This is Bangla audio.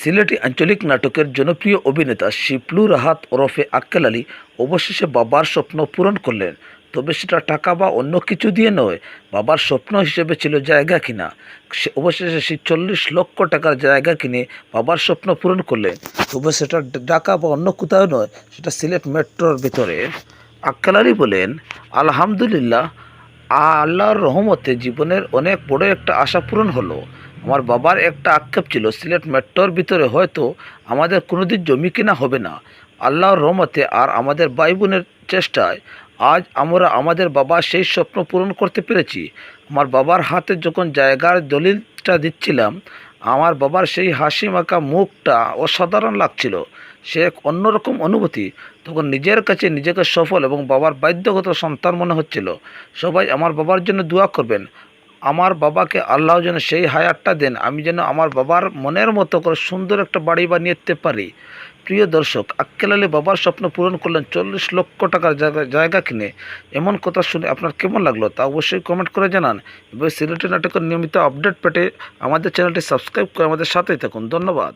সিলেটি আঞ্চলিক নাটকের জনপ্রিয় অভিনেতা শিপলু রাহাত ওরফে আক্কেল আলী অবশেষে বাবার স্বপ্ন পূরণ করলেন। তবে সেটা টাকা বা অন্য কিছু দিয়ে নয়, বাবার স্বপ্ন হিসেবে ছিল জায়গা কিনা। অবশেষে সে চল্লিশ লক্ষ টাকার জায়গা কিনে বাবার স্বপ্ন পূরণ করলেন। তবে সেটা ঢাকা বা অন্য কোথাও নয়, সেটা সিলেট মেট্রোর ভিতরে। আক্কেল আলী বলেন, আলহামদুলিল্লাহ আল্লাহর রহমতে জীবনের অনেক বড় একটা আশা পূরণ হলো। আমার বাবার একটা আক্ষেপ ছিল, সিলেট মেট্রোর ভিতরে হয়তো আমাদের কোনোদিন জমি কিনা হবে না। আল্লাহর রহমতে আর আমাদের ভাই বোনের চেষ্টায় আজ আমরা আমাদের বাবার সেই স্বপ্ন পূরণ করতে পেরেছি। আমার বাবার হাতে যখন জায়গার দলিলটা দিচ্ছিলাম আমার বাবার সেই হাসি মাখা মুখটা অসাধারণ লাগছিল। সে এক অন্যরকম অনুভূতি। তখন নিজের কাছে নিজেকে সফল এবং বাবার বাধ্যগত সন্তান মনে হচ্ছিল। সবাই আমার বাবার জন্য দোয়া করবেন। আমার বাবাকে আল্লাহ যেন সেই হায়ারটা দেন, আমি যেন আমার বাবার মনের মতো করে সুন্দর একটা বাড়ি বানিয়ে নিতে পারি। প্রিয় দর্শক, আক্কেল আলী বাবার স্বপ্ন পূরণ করলেন চল্লিশ লক্ষ টাকার জায়গা জায়গা কিনে। এমন কথা শুনে আপনার কেমন লাগল তা অবশ্যই কমেন্ট করে জানান। এবং সিলেটি নাটকের নিয়মিত আপডেট পেটে আমাদের চ্যানেলটি সাবস্ক্রাইব করে আমাদের সাথেই থাকুন। ধন্যবাদ।